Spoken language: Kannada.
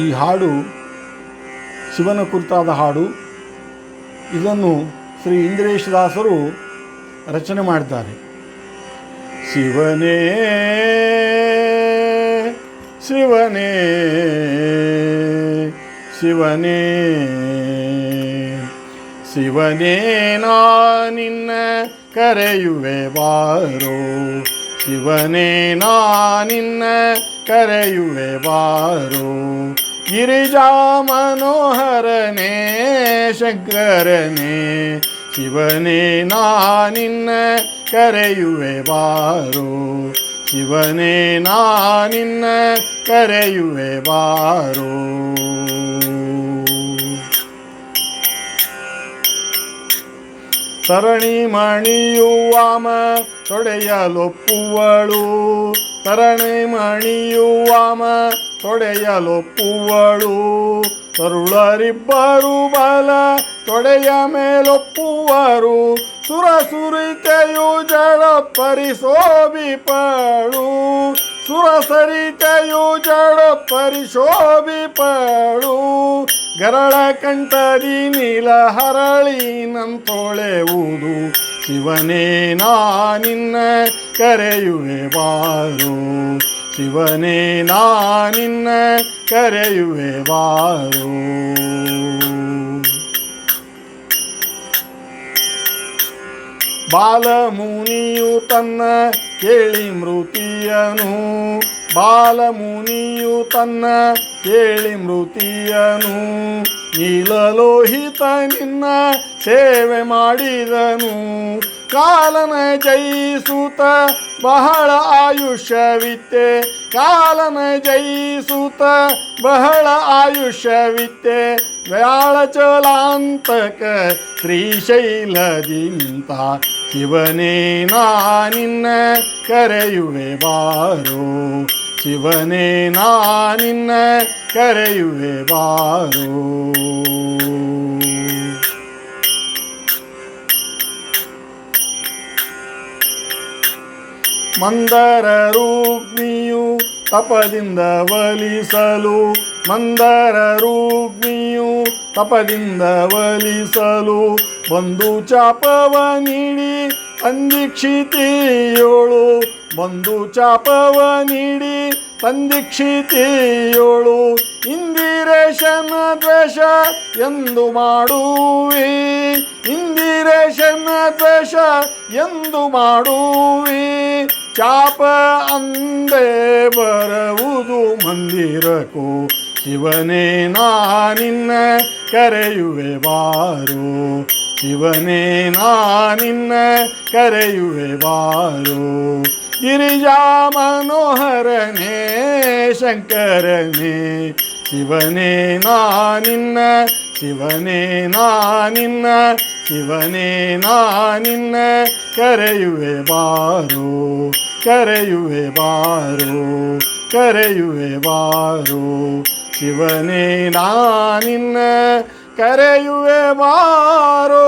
ಈ ಹಾಡು, ಶಿವನ ಕುರಿತಾದ ಹಾಡು, ಇದನ್ನು ಶ್ರೀ ಇಂದ್ರೇಶ ದಾಸರು ರಚನೆ ಮಾಡಿದ್ದಾರೆ. ಶಿವನೇ ಶಿವನೇ ಶಿವನೇ ಶಿವನೇ, ನಾ ನಿನ್ನ ಕರೆಯುವೆ ಬಾರೋ. ಶಿವನೇ ನಾ ನಿನ್ನ ಕರೆಯುವೆ ಬಾರು ಗಿರಿಜಾ ಮನೋಹರನೇ ಶಂಕರನೇ ಶಿವನೇ ನಾ ನಿನ್ನ ಕರೆಯುವೆ ಬಾರು ಶಿವನೇ ನಾ ನಿನ್ನ ಕರೆಯುವೆ ಬಾರೋ ತರಣಿ ಮಣಿಯುವಾಮ ತೊಡೆಯಲೊಪ್ಪುವಳು ತರಣಿ ಮಣಿಯುವಾಮ ತೊಡೆಯಲೊಪ್ಪುವಳು ತರುಳರಿಬ್ಬರು ಬಲ ತೊಡೆಯ ಮೇಲೊಪ್ಪುವರು. ಸುರಸುರಿತೆಯು ಜಳ ಪರಿಶೋಭಿಪಳು. ಸುರಸರಿತೆಯು ಜಳ ಪರಿಶೋಭಿಪಳು. ಗರಳ ಕಂಠದಿ ನೀಲ ಹರಳಿ ನಂತೊಳೆವುದು ಶಿವನೇ, ನಾ ನಿನ್ನ ಕರೆಯುವೆ ಬಾರು ಶಿವನೇ, ನಾ ನಿನ್ನ ಕರೆಯುವೆ ಬಾರು ಬಾಲಮುನಿಯು ತನ್ನ ಕೇಳಿ ಮೃತಿಯನು. ಬಾಲಮುನಿಯು ತನ್ನ ಕೇಳಿ ಮೃತಿಯನು, ನೀಲಲೋಹಿತ ನಿನ್ನ ಸೇವೆ ಮಾಡಿದನು. ಕಾಲನ ಜಯಿಸುತ್ತ ಬಹಳ ಆಯುಷ್ಯವಿತ್ತೆ, ಕಾಲನ ಜಯಿಸುತ್ತ ಬಹಳ ಆಯುಷ್ಯವಿತ್ತೆ. ವ್ಯಾಳ ಚಲಾಂತಕ ಶ್ರೀಶೈಲದಿಂತ ಶಿವನೇ ನಾ ನಿನ್ನ ಕರೆಯುವೆ ಬಾರೋ. ಶಿವನೇ, ನಾ ನಿನ್ನ ಕರೆಯುವೆ ಬಾರೋ. ಮಂದರ ರೂಗ್ಮಿಯು ತಪದಿಂದ ಒಲಿಸಲು ಮಂದರ ರೂಗ್ಮಿಯು ತಪದಿಂದ ವಲಿಸಲು, ಬಂದು ಚಾಪವ ನೀಡಿ ತಂದೀಕ್ಷಿತಿಯೋಳು ಬಂದು ಚಾಪವ ನೀಡಿ ತಂದೀಕ್ಷಿತಿಯೋಳು ಇಂದಿರೇಶನ ದ್ವೇಷ ಎಂದು ಮಾಡುವಿ. ಇಂದಿರೇಶನ ದ್ವೇಷ ಎಂದು ಮಾಡುವಿ. ಚಾಪ ಅಂದೇ ಬರುವುದು ಮಂದಿರಕ್ಕೂ, ಶಿವನೇ ನಾ ನಿನ್ನ ಕರೆಯುವೆ ಬಾರೋ. ಶಿವನೇ ನಾ ನಿನ್ನ ಕರೆಯುವೆ ಬಾರೋ ಗಿರಿಜಾ ಮನೋಹರನೇ ಶಂಕರನೇ ಶಿವನೇ ನಾ ನಿನ್ನ ಶಿವನೇ ನಾ ನಿನ್ನ ಶಿವನೇ ನಾ ನಿನ್ನ ಕರೆಯುವೆ ಬಾರೋ ಕರೆಯುವೆ ಬಾರೋ ಕರೆಯುವೆ ಬಾರೋ